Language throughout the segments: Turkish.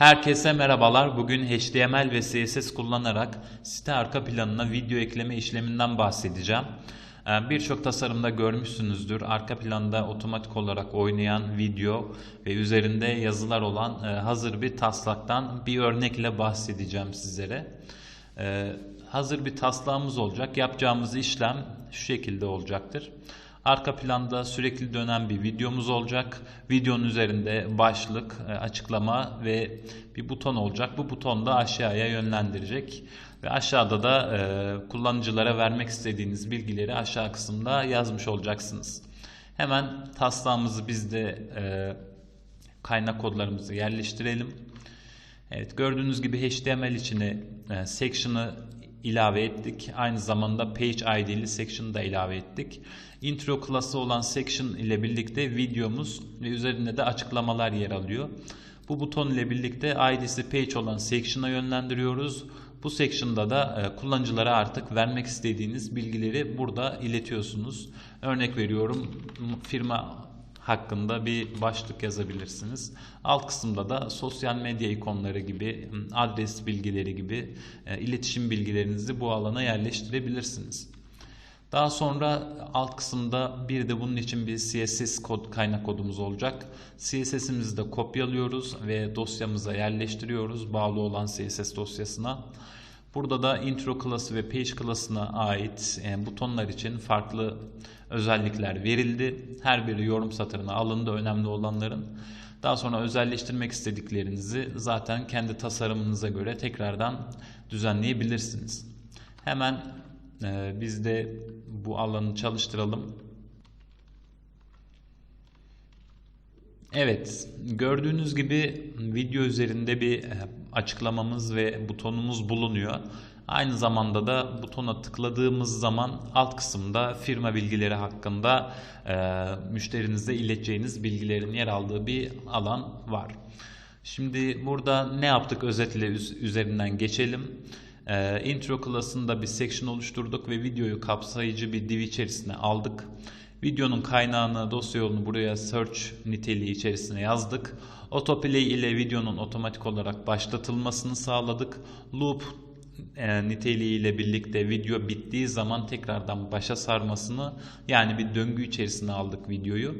Herkese merhabalar. Bugün HTML ve CSS kullanarak site arka planına video ekleme işleminden bahsedeceğim. Ee, Birçok tasarımda görmüşsünüzdür. Arka planda otomatik olarak oynayan video ve üzerinde yazılar olan e, hazır bir taslaktan bir örnekle bahsedeceğim sizlere. Ee, Hazır bir taslağımız olacak. Yapacağımız işlem şu şekilde olacaktır. Arka planda sürekli dönen bir videomuz olacak. Videonun üzerinde başlık, e, açıklama ve bir buton olacak. Bu buton da aşağıya yönlendirecek. Ve aşağıda da e, kullanıcılara vermek istediğiniz bilgileri aşağı kısımda yazmış olacaksınız. Hemen taslağımızı biz de e, kaynak kodlarımızı yerleştirelim. Evet gördüğünüz gibi HTML içine section'ı ilave ettik. Aynı zamanda page ID'li section'ı da ilave ettik. Intro klası olan section ile birlikte videomuz ve üzerinde de açıklamalar yer alıyor. Bu buton ile birlikte ID'si page olan section'a yönlendiriyoruz. Bu section'da da e, kullanıcılara artık vermek istediğiniz bilgileri burada iletiyorsunuz. Örnek veriyorum firma hakkında bir başlık yazabilirsiniz. Alt kısımda da sosyal medya ikonları gibi, adres bilgileri gibi e, iletişim bilgilerinizi bu alana yerleştirebilirsiniz. Daha sonra alt kısımda bir de bunun için bir CSS kod kaynak kodumuz olacak. CSS'imizi de kopyalıyoruz ve dosyamıza yerleştiriyoruz bağlı olan CSS dosyasına. Burada da intro klası ve page klasına ait e, butonlar için farklı özellikler verildi. Her biri yorum satırına alındı önemli olanların. Daha sonra özelleştirmek istediklerinizi zaten kendi tasarımınıza göre tekrardan düzenleyebilirsiniz. Hemen e, biz de bu alanı çalıştıralım. Evet, gördüğünüz gibi video üzerinde bir e, açıklamamız ve butonumuz bulunuyor. Aynı zamanda da butona tıkladığımız zaman alt kısımda firma bilgileri hakkında e, müşterinize ileteceğiniz bilgilerin yer aldığı bir alan var. Şimdi burada ne yaptık özetle üzerinden geçelim. E, intro klasında bir section oluşturduk ve videoyu kapsayıcı bir div içerisine aldık. Videonun kaynağını, dosya yolunu buraya search niteliği içerisine yazdık. Autoplay ile videonun otomatik olarak başlatılmasını sağladık. Loop e, niteliği ile birlikte video bittiği zaman tekrardan başa sarmasını yani bir döngü içerisine aldık videoyu.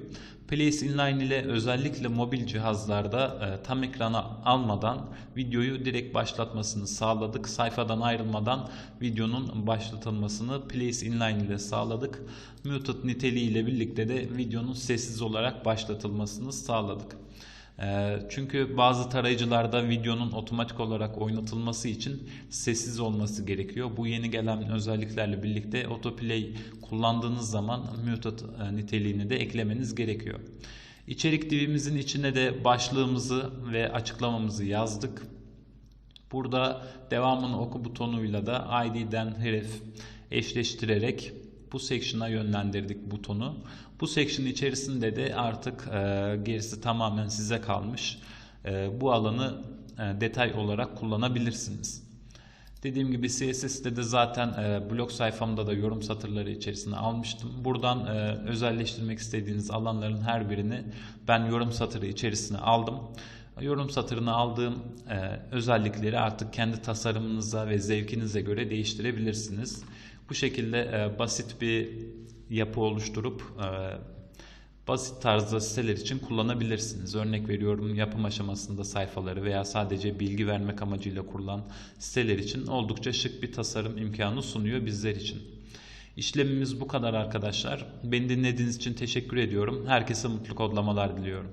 Place Inline ile özellikle mobil cihazlarda e, tam ekrana almadan videoyu direkt başlatmasını sağladık. Sayfadan ayrılmadan videonun başlatılmasını Place Inline ile sağladık. Muted niteliği ile birlikte de videonun sessiz olarak başlatılmasını sağladık. Ee, çünkü bazı tarayıcılarda videonun otomatik olarak oynatılması için sessiz olması gerekiyor. Bu yeni gelen özelliklerle birlikte autoplay kullandığınız zaman muted niteliğini de eklemeniz gerekiyor. İçerik divimizin içine de başlığımızı ve açıklamamızı yazdık. Burada devamını oku butonuyla da ID'den herif eşleştirerek bu section'a yönlendirdik butonu. Bu section içerisinde de artık e, gerisi tamamen size kalmış. E, bu alanı e, detay olarak kullanabilirsiniz. Dediğim gibi CSS'de de zaten e, blog sayfamda da yorum satırları içerisine almıştım. Buradan e, özelleştirmek istediğiniz alanların her birini ben yorum satırı içerisine aldım. Yorum satırına aldığım e, özellikleri artık kendi tasarımınıza ve zevkinize göre değiştirebilirsiniz. Bu şekilde e, basit bir yapı oluşturup e, basit tarzda siteler için kullanabilirsiniz. Örnek veriyorum yapım aşamasında sayfaları veya sadece bilgi vermek amacıyla kurulan siteler için oldukça şık bir tasarım imkanı sunuyor bizler için. İşlemimiz bu kadar arkadaşlar. Beni dinlediğiniz için teşekkür ediyorum. Herkese mutlu kodlamalar diliyorum.